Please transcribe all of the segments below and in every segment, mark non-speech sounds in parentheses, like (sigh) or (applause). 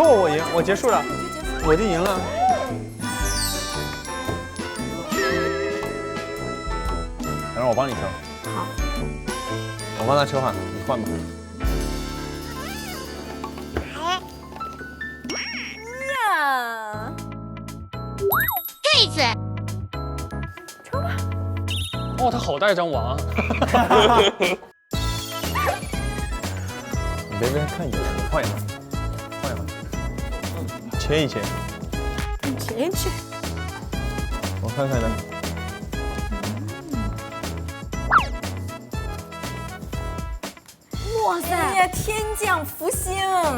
抽我，我赢，我结束了，我就赢了。等会儿我帮你抽。好。我帮他抽哈，你换吧。呀，哦，他好大一张网啊！你 (laughs) 别别看远，你换一换，换一换，切一切。切一切。我看看呢。哇塞，哎呀，天降福星！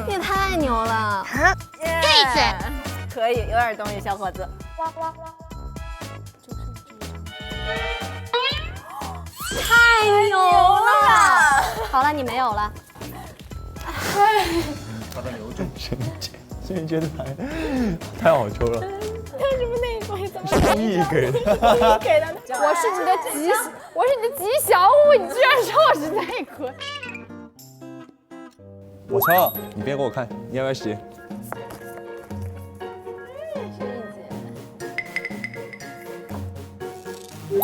你也太牛了！这次可以，有点东西，小伙子。哇哇哇太牛了！好了，你没有了。神姐，神姐太太好抽了，他什么那一关怎么是故意给的。给的？我是你的吉，我是你的吉祥物，你居然说我是内鬼？我抽，你别给我看，你要不要洗？我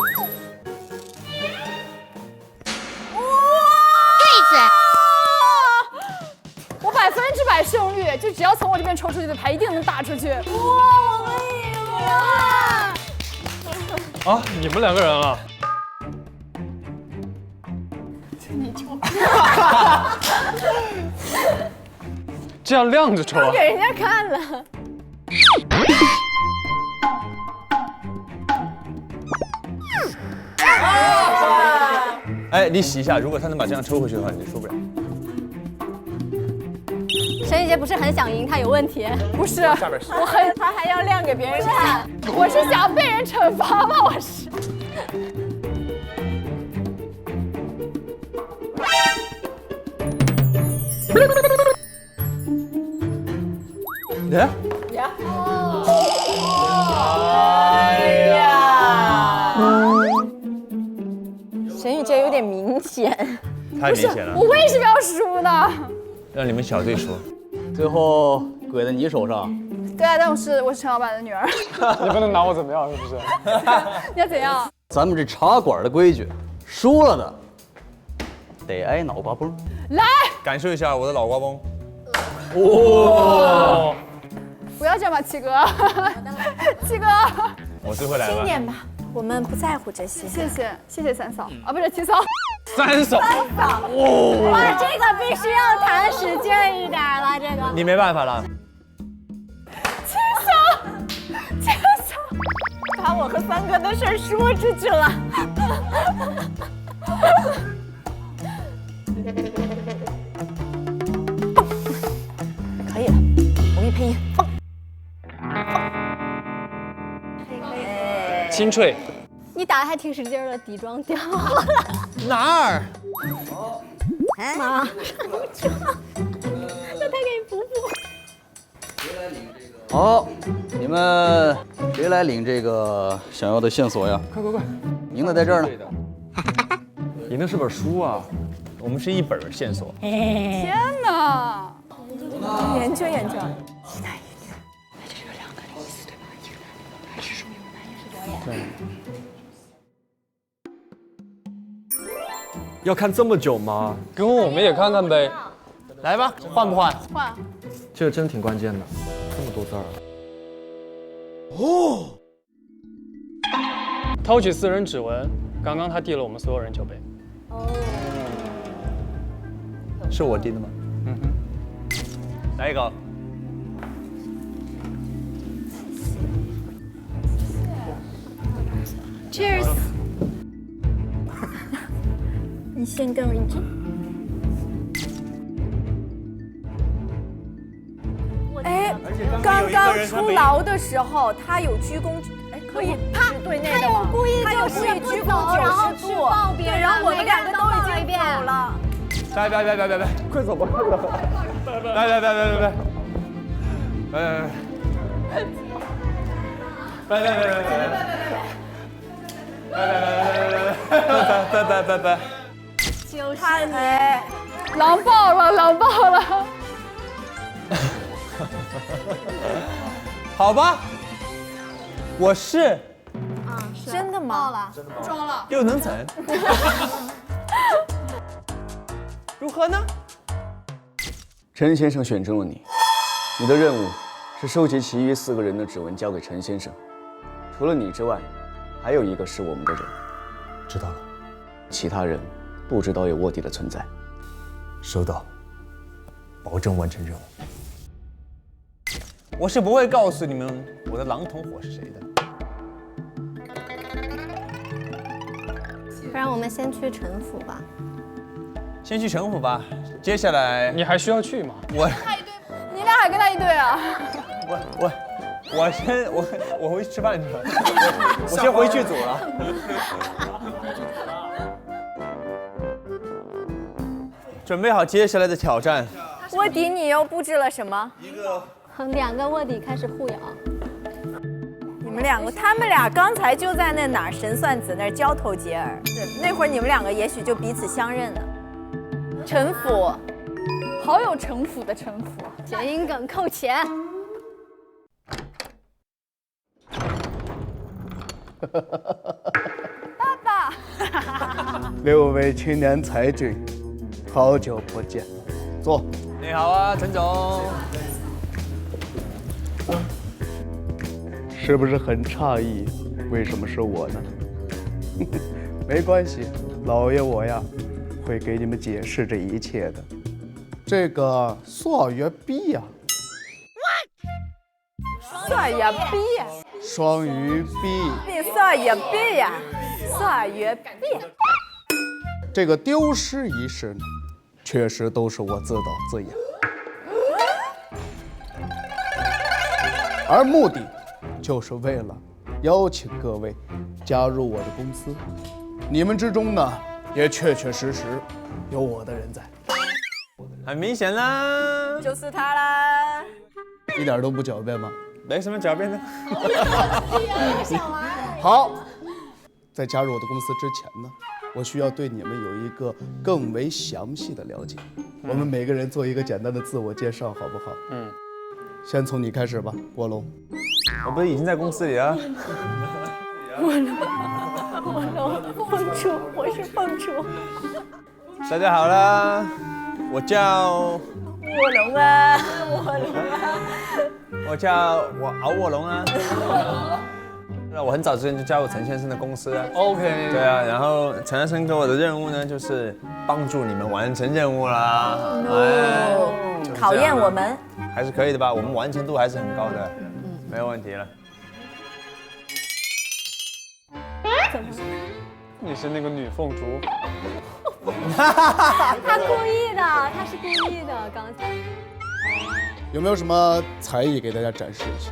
就只要从我这边抽出去的牌，一定能打出去。哇，我们赢了！啊，你们两个人啊？(laughs) 这样亮着抽啊？给人家看了。哎，你洗一下，如果他能把这样抽回去的话，你就输不了。沈雨洁不是很想赢，她有问题。不是，下边我很，她还要亮给别人看。我是想被人惩罚吗？我是。哎，哎呀，沈雨洁有点明显。太明显了，我为什么要输呢？让你们小队输。最后鬼在你手上，对啊，但我是我是陈老板的女儿。(laughs) 你不能拿我怎么样，是不是？(laughs) 你要怎样？咱们这茶馆的规矩，输了的得挨脑瓜崩。来，感受一下我的脑瓜崩。哇不要这样吧，七哥。(laughs) 七哥，我最会来了。轻点吧，我们不在乎这些。谢谢谢谢三嫂啊，不是七嫂。三嫂，三嫂哇，这个必须要弹使劲一点了，这个。你没办法了。轻松，轻松，把我和三哥的事儿说出去了。(laughs) 可以了，我给你配音，放。清脆。你打的还挺使劲的，底妆掉了。哪儿？妈，那 (laughs) 他好，你们谁来领这个想要的线索呀？快快快！名字在这儿呢。赢 (laughs) 的是本书啊，我们是一本线索。天哪！研究研究。要看这么久吗？跟我们也看看呗。来吧，换不换？换。这个真挺关键的，这么多字儿。哦，偷取私人指纹，刚刚他递了我们所有人酒杯。哦是我递的吗？嗯哼。来一个。Cheers！(laughs) 你先跟我一支。刚刚出牢的时候，他有鞠躬，哎，可以，他对那他有故意他有就是不故意鞠走然后躬九十度去抱，别对，人然后我们两个都已抱一遍经走了。别别别别别别！快走吧，快走！别别别别别别！别别别别别！别别别别别别！别别别别！就是你，狼爆了，狼爆了！(laughs) 好吧，我是真的吗？装了。又能怎？(laughs) 如何呢？陈先生选中了你，你的任务是收集其余四个人的指纹交给陈先生。除了你之外，还有一个是我们的人，知道了，其他人不知道有卧底的存在。收到，保证完成任务。我是不会告诉你们我的狼同伙是谁的。不然我们先去城府吧。先去城府吧，接下来你还需要去吗？我 (laughs) 你俩还跟他一队啊？我我我先我我回去吃饭去了，我 (laughs) 我先回剧组了。准备好接下来的挑战。卧底，你又布置了什么？(laughs) 两个卧底开始互咬，你们两个，他们俩刚才就在那哪儿神算子那儿交头接耳，是那会儿你们两个也许就彼此相认了。城府，好有城府的城府。谐音梗扣钱。(laughs) 爸爸，(laughs) 六位青年才俊，好久不见，坐。你好啊，陈总。是不是很诧异？为什么是我呢？(laughs) 没关系，老爷我呀，会给你们解释这一切的。这个双月币呀，算也币呀，双鱼币，币算也币呀，算也币。这个丢失一事呢，确实都是我自导自演，而目的就是为了邀请各位加入我的公司。你们之中呢，也确确实实有我的人在，很明显啦，就是他啦。一点都不狡辩吗？没什么狡辩的。好，在加入我的公司之前呢，我需要对你们有一个更为详细的了解。我们每个人做一个简单的自我介绍，好不好？嗯，先从你开始吧，郭龙。我不是已经在公司里了？凤雏，我是凤雏。大家好啦，我叫卧龙啊，卧龙啊。我叫我敖卧龙啊。那我很早之前就加入陈先生的公司啊。OK，对啊，然后陈先生给我的任务呢，就是帮助你们完成任务啦。哎，就是这样啊考验我们。还是可以的吧？我们完成度还是很高的，没有问题了。你是那个女凤雏，(laughs) 他故意的，他是故意的，刚才。有没有什么才艺给大家展示一下？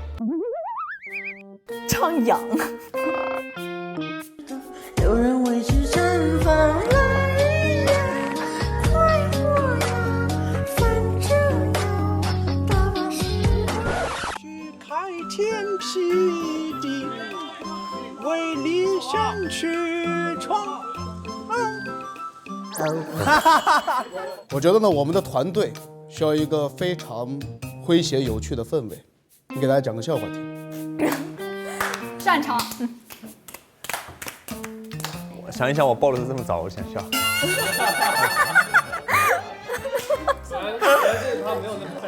张扬。有人为之天辟地，为理想去闯。我觉得呢，我们的团队需要一个非常诙谐有趣的氛围。你给大家讲个笑话听。(laughs) 擅长。我想一想，我暴露的是这么早，我想笑。(laughs)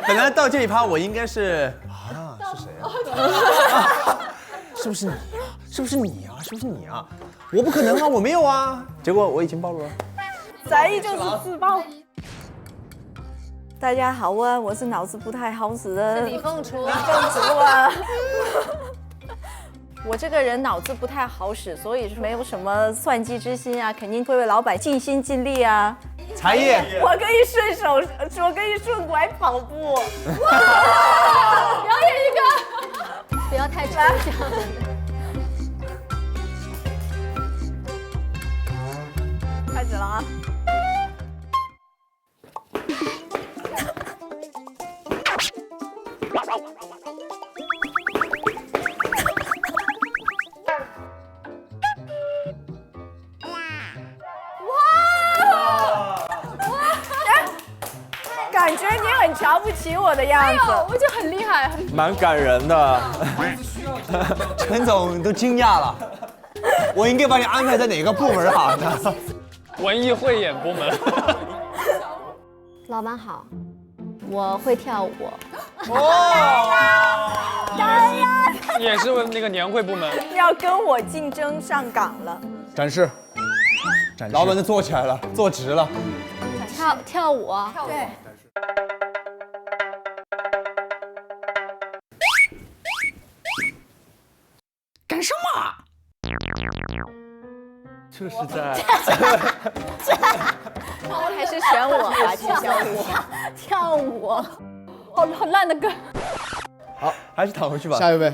本来到这一趴，我应该是啊，(laughs) 是不是你啊？是不是你啊？是不是你啊？我不可能啊，我没有啊。结果我已经暴露了。才艺就是自爆。大家好啊，我是脑子不太好使的李凤雏，李凤雏啊。(laughs) 我这个人脑子不太好使，所以是没有什么算计之心啊，肯定会为老板尽心尽力啊。才艺，我可以顺手，我可以顺拐跑步。哇 (laughs) 表演一个，不要太抽象。开始了啊！瞧不起我的样子。我就很厉害，很蛮感人的。(laughs) 陈总都惊讶了，我应该把你安排在哪个部门好呢？文艺汇演部门。老板好，我会跳舞哦。也是那个年会部门。要跟我竞争上岗了。展示，展示。老板就坐起来了，坐直了。跳跳舞，对，这是在 (laughs) 还是选我吧，跳小舞。跳舞。好好烂的歌。好，还是躺回去吧。下一位，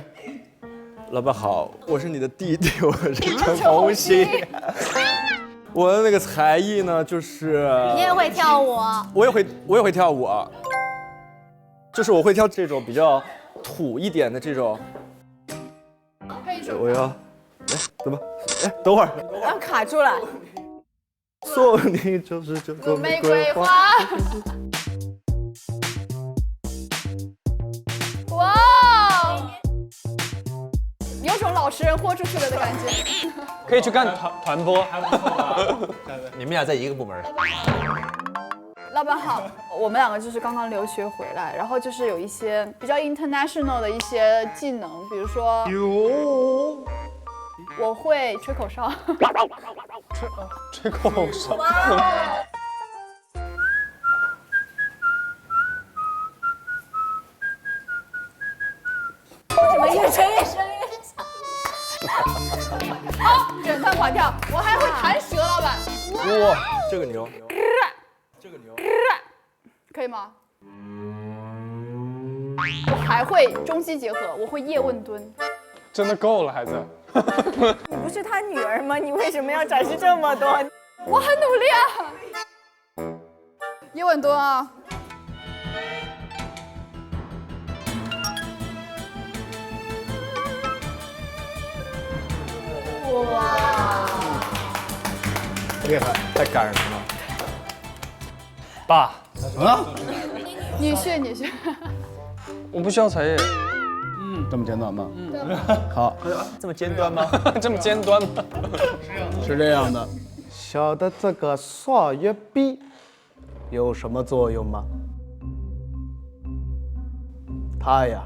老板好，我是你的弟弟，我是陈红星。(laughs) 我的那个才艺呢，就是你也会跳舞？我也会，我也会跳舞啊。就是我会跳这种比较土一点的这种。我要，哎，怎么？哎，等会儿，刚卡住了。送你就是这朵玫瑰花。哇，有种老实人豁出去了的感觉。可以去干团团播。(laughs) 你们俩在一个部门。老板好，我们两个就是刚刚留学回来，然后就是有一些比较 international 的一些技能，比如说，我会吹口哨。吹吹口哨。怎么越吹越声越好，整段跑跳，我还会弹舌，老板。哇，这个牛，这个牛，可以吗？我还会中西结合，我会叶问蹲。真的够了，孩子。(laughs) 你不是他女儿吗？你为什么要展示这么多？我很努力啊。叶问蹲啊。哇！厉害，太感人了。爸，啊，女婿，女婿。我不需要才艺。这么简短吗？嗯好，这么尖端吗？(laughs) 这么尖端吗？是这样的，晓得这个刷月币有什么作用吗？它呀，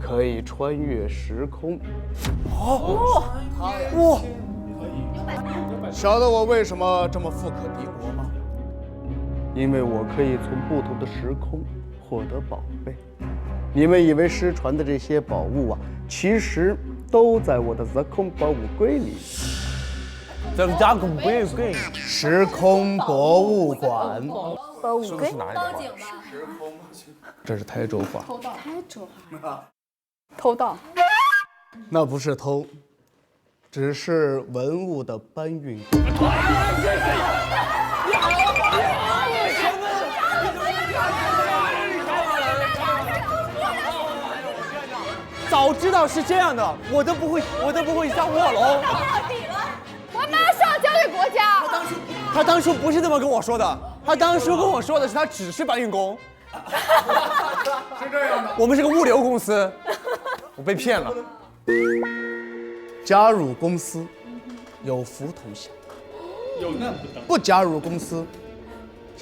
可以穿越时空。哦，哇！晓得我为什么这么富可敌国吗？因为我可以从不同的时空获得宝贝。你们以为失传的这些宝物啊，其实都在我的时空博物柜里。这个家公不用贵。时空博物馆，博物馆。这是台州话。台州话。偷盗。那不是偷，只是文物的搬运工。早知道是这样的，我都不会，我都不会上卧龙。到底了我马上交给国家。他当初不是这么跟我说的，他当初跟我说的是他只是搬运工。(laughs) 是这样的，我们是个物流公司，我被骗了。加入公司有福同享，有难不当。不加入公司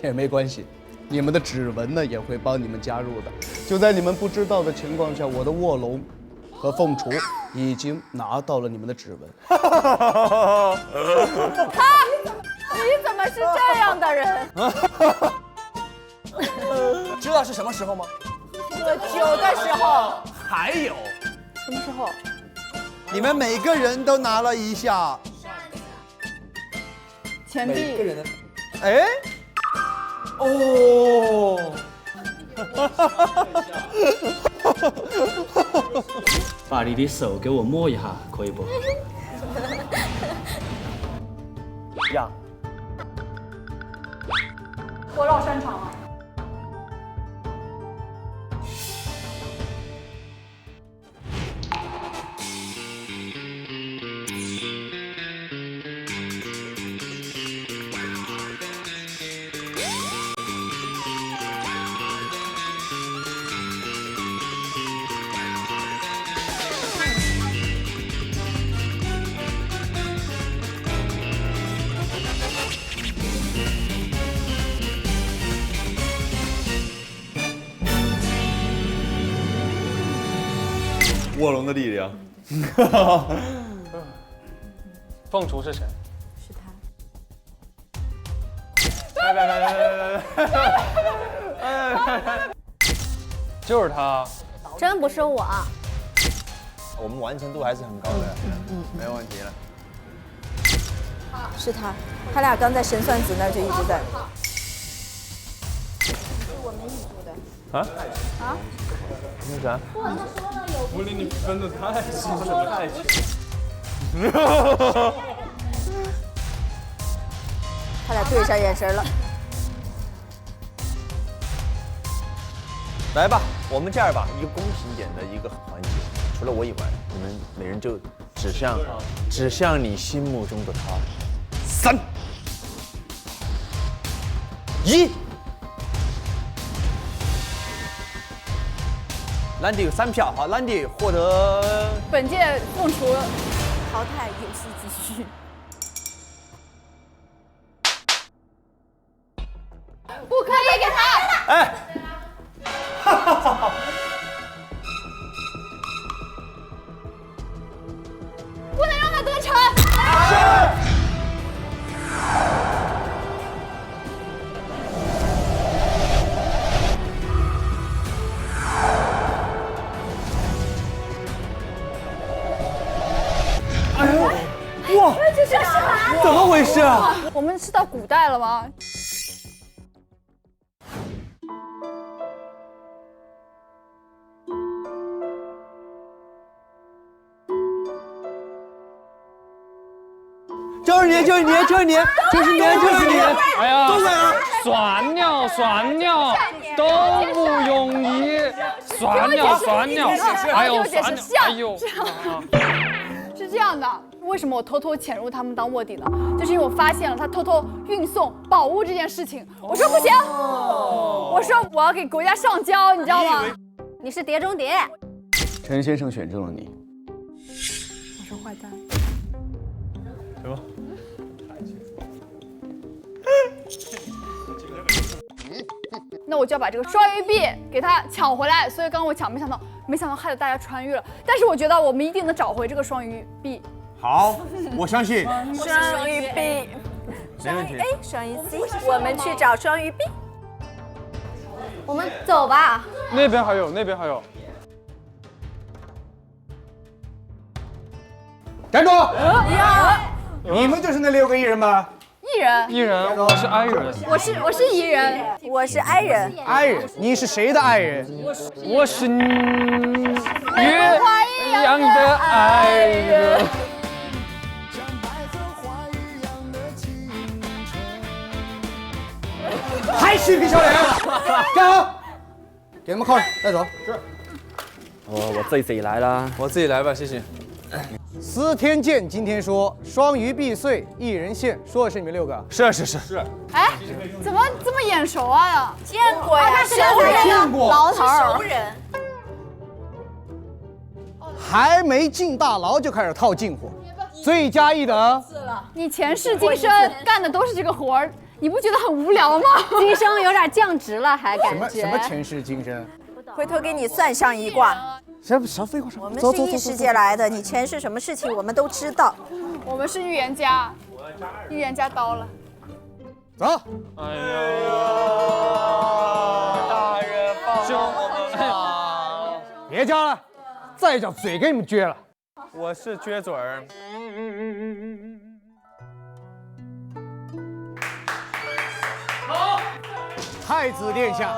也没关系，你们的指纹呢也会帮你们加入的。就在你们不知道的情况下，我的卧龙和凤雏已经拿到了你们的指纹。(laughs) 他，你怎么是这样的人？(laughs) 知道是什么时候吗？喝酒的时候。还有什么时候？你们每个人都拿了一下钱币。每个人的，哎，哦，(laughs) 把你的手给我摸一下，可以不？要，我老擅长了。卧龙的力量。(laughs) 凤雏是谁？是他。来来来来来来来，(laughs) 就是他。真不是我。我们完成度还是很高的，嗯，没有问题了。是他，他俩刚在神算子那就一直在。啊啊？那啥？我离你分的太近了，太近。他俩对上眼神了。来吧，我们这样吧，一个公平点的一个环节，除了我以外，你们每人就指向指向你心目中的他。三、一，兰迪有三票，好，兰迪获得本届凤雏淘汰，游戏继续。古代了吗？就是你，就是你，就是你，就是你，就是你！哎呀，都啊！算了算了，都不容易，算了算了，哎呦算了，哎呦，是这样的，为什么我偷偷潜入他们当卧底呢？就是因为我发现了他偷偷运送宝物这件事情。我说不行，我说我要给国家上交，你知道吗？你是碟中谍。陈先生选中了你，我是坏蛋。什么？那我就要把这个双鱼币给他抢回来。所以刚刚我抢，没想到，没想到害得大家穿越了。但是我觉得我们一定能找回这个双鱼币。好，我相信。(laughs) 双鱼币，没问题。A，双鱼 C，我们去找双鱼 B。我们走吧。那边还有，那边还有。站住！呀，你们就是那六个艺人吧？艺人，艺人，我是 I 人，我是我是艺人，我是 I 人。爱人，你是谁的爱人？我是月亮的爱人。还嬉皮笑脸，站好，(laughs) 给他们铐上，带走。是。我我自己来啦，我自己来吧，谢谢。司天剑今天说双鱼必碎，一人现，说的是你们六个。是是是是。哎，怎么这么眼熟啊？见过呀，熟人，见过老头熟人。还没进大牢就开始套近乎，罪加一等。你前世今生干的都是这个活儿，你不觉得很无聊吗？(laughs) 今生有点降职了，还什感觉什。么什么前世今生？回头给你算上一卦。什么什么废话？我们是异世界来的，你前世什么事情我们都知道。我们是预言家，预言家刀了。走。哎呀，大人放救我们啊！别叫了，再叫嘴给你们撅了。我是撅嘴儿。好太子殿下，